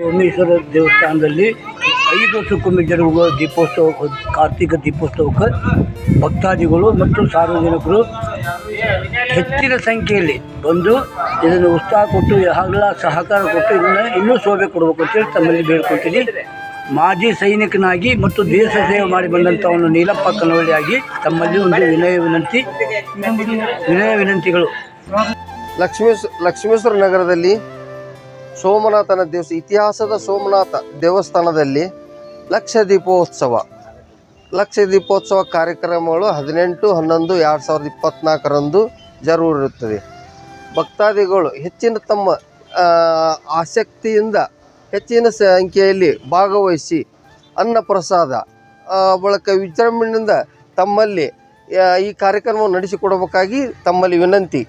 ಸೋಮೇಶ್ವರ ದೇವಸ್ಥಾನದಲ್ಲಿ ಐದು ವರ್ಷಕ್ಕೊಮ್ಮೆ ಜರುಗುವ ದೀಪೋತ್ಸವ ಕಾರ್ತಿಕ ದೀಪೋತ್ಸವಕ್ಕೆ ಭಕ್ತಾದಿಗಳು ಮತ್ತು ಸಾರ್ವಜನಿಕರು ಹೆಚ್ಚಿನ ಸಂಖ್ಯೆಯಲ್ಲಿ ಬಂದು ಇದನ್ನು ಉತ್ಸಾಹ ಕೊಟ್ಟು, ಯಾವಾಗಲ ಸಹಕಾರ ಕೊಟ್ಟು ಇದನ್ನು ಇನ್ನೂ ಶೋಭೆ ಕೊಡಬೇಕು ಅಂತೇಳಿ ತಮ್ಮಲ್ಲಿ ಬೇಡ್ಕೊಳ್ತೀನಿ. ಮಾಜಿ ಸೈನಿಕನಾಗಿ ಮತ್ತು ದೇಶ ಸೇವೆ ಮಾಡಿ ಬಂದಂಥವನು ನೀಲಪ್ಪ ಕನವಳಿಯಾಗಿ ತಮ್ಮಲ್ಲಿ ಒಂದು ವಿನಯ ವಿನಂತಿ, ವಿನಯ ವಿನಂತಿಗಳು. ಲಕ್ಷ್ಮೇಶ್ವರ ಲಕ್ಷ್ಮೇಶ್ವರ ನಗರದಲ್ಲಿ ಸೋಮನಾಥನ ದಿವಸ, ಇತಿಹಾಸದ ಸೋಮನಾಥ ದೇವಸ್ಥಾನದಲ್ಲಿ ಲಕ್ಷ ದೀಪೋತ್ಸವ ಲಕ್ಷ ದೀಪೋತ್ಸವ ಕಾರ್ಯಕ್ರಮಗಳು ಹದಿನೆಂಟು, ಹನ್ನೊಂದು, ಎರಡು ಸಾವಿರದ ಇಪ್ಪತ್ತ್ನಾಲ್ಕರಂದು ಜರುಗಿರುತ್ತದೆ ಭಕ್ತಾದಿಗಳು ಹೆಚ್ಚಿನ ತಮ್ಮ ಆಸಕ್ತಿಯಿಂದ ಹೆಚ್ಚಿನ ಸಂಖ್ಯೆಯಲ್ಲಿ ಭಾಗವಹಿಸಿ ಅನ್ನ ಪ್ರಸಾದ ಬಳಕ ವಿಜೃಂಭಣೆಯಿಂದ ತಮ್ಮಲ್ಲಿ ಈ ಕಾರ್ಯಕ್ರಮವನ್ನು ನಡೆಸಿಕೊಡಬೇಕಾಗಿ ತಮ್ಮಲ್ಲಿ ವಿನಂತಿ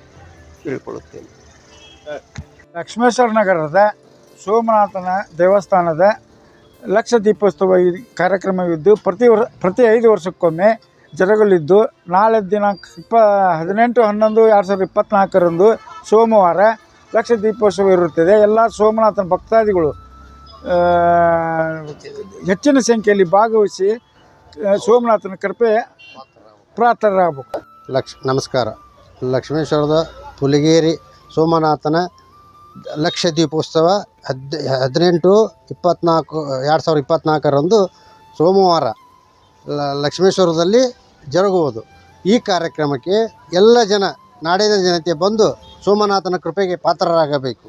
ತಿಳ್ಕೊಳ್ಳುತ್ತೇನೆ ಲಕ್ಷ್ಮೇಶ್ವರ ನಗರದ ಸೋಮನಾಥನ ದೇವಸ್ಥಾನದ ಲಕ್ಷ ದೀಪೋತ್ಸವ ಕಾರ್ಯಕ್ರಮವಿದ್ದು ಪ್ರತಿ ವರ್, ಪ್ರತಿ ಐದು ವರ್ಷಕ್ಕೊಮ್ಮೆ ಜರುಗಲಿದ್ದು, ನಾಳೆ ದಿನಾಂಕ ಇಪ್ಪ ಹದಿನೆಂಟು, ಹನ್ನೊಂದು, ಎರಡು ಸಾವಿರದ ಇಪ್ಪತ್ತ್ನಾಲ್ಕರಂದು ಸೋಮವಾರ ಲಕ್ಷ ದೀಪೋತ್ಸವ ಇರುತ್ತದೆ. ಎಲ್ಲ ಸೋಮನಾಥನ ಭಕ್ತಾದಿಗಳು ಹೆಚ್ಚಿನ ಸಂಖ್ಯೆಯಲ್ಲಿ ಭಾಗವಹಿಸಿ ಸೋಮನಾಥನ ಕೃಪೆ ಪ್ರಾರ್ಥರಾಗಬೇಕು ಲಕ್ಷ, ನಮಸ್ಕಾರ. ಲಕ್ಷ್ಮೇಶ್ವರದ ಪುಲಿಗೇರಿ ಸೋಮನಾಥನ ಲಕ್ಷ ದೀಪೋತ್ಸವ ಹದ್ ಹದಿನೆಂಟು ಇಪ್ಪತ್ತ್ನಾಲ್ಕು ಎರಡು ಸಾವಿರದ ಇಪ್ಪತ್ತ್ನಾಲ್ಕರಂದು ಸೋಮವಾರ ಲಕ್ಷ್ಮೇಶ್ವರದಲ್ಲಿ ಜರುಗುವುದು. ಈ ಕಾರ್ಯಕ್ರಮಕ್ಕೆ ಎಲ್ಲ ಜನ, ನಾಡಿನ ಜನತೆ ಬಂದು ಸೋಮನಾಥನ ಕೃಪೆಗೆ ಪಾತ್ರರಾಗಬೇಕು.